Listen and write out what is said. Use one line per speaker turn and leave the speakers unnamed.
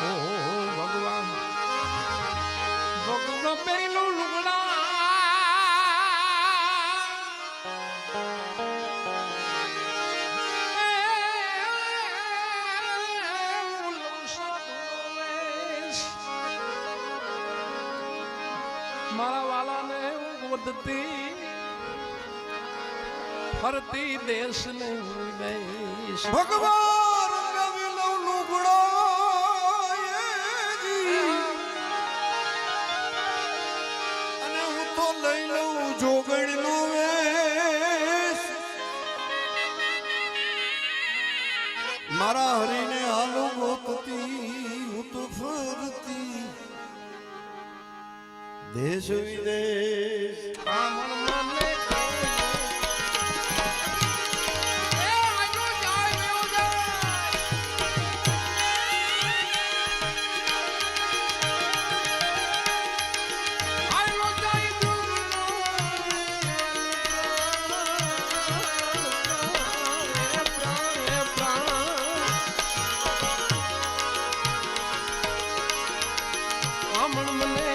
ભગવાન ભગવાન પેલું લુગડા
મારા વાલાને વધતી ફરતી દેશ નહીં ભગવાન તો લઈ લઉં જોગણીનો વેશ. મારા હરીને હાલો ગોતતી હું તો ફરતી. દેશ વિદેશ.
બ્રાહ્મણ મને